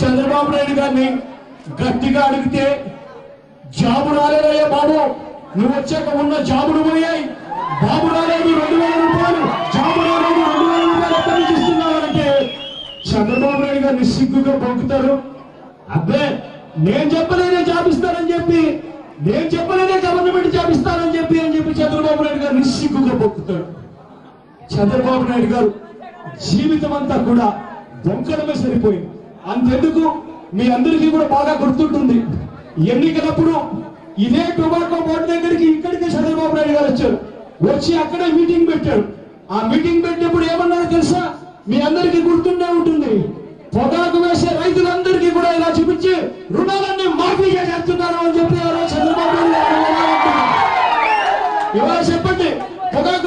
చంద్రబాబు నాయుడు గారిని గట్టిగా అడిగితే జాబు రాలేదయ్యా బాబు నువ్వు వచ్చాక ఉన్న జాబులు పోయాయి. బాబు రాలేదు రెండు వేల రూపాయలు. జాబు రాలేదు రెండు వేల రూపాయలు ఎక్కడి నుంచి ఇస్తున్నావంటే చంద్రబాబు నాయుడు గారిని సిగ్గుగా పొంగుతారు అబ్బే నేను చెప్పలేనే జాబ్ ఇస్తానని చెప్పి నేను చెప్పలేదే గవర్నమెంట్ జాబ్ చెప్పి అని చెప్పి చంద్రబాబు నాయుడు గారు నిస్సిగ్గుగా పొక్కుతాడు చంద్రబాబు నాయుడు గారు జీవితం అంతా కూడా దొంకడమే సరిపోయింది. అంతెందుకు? మీ అందరికీ కూడా బాగా గుర్తుంటుంది. ఎన్నికలప్పుడు ఇదే టొబాకో బోర్డు దగ్గరికి ఇక్కడికి చంద్రబాబు నాయుడు గారు వచ్చారు. వచ్చి అక్కడే మీటింగ్ పెట్టారు. ఆ మీటింగ్ పెట్టినప్పుడు ఏమన్నారో తెలుసా? మీ అందరికీ గుర్తుండే ఉంటుంది. పొగాకు వేసే రైతులందరికీ కూడా ఇలా చూపించి రుణాలన్నీ మాఫీగా చేస్తున్నారు అని చెప్పి చంద్రబాబు నాయుడు ఇవాళ చెప్పండి? పొగాకు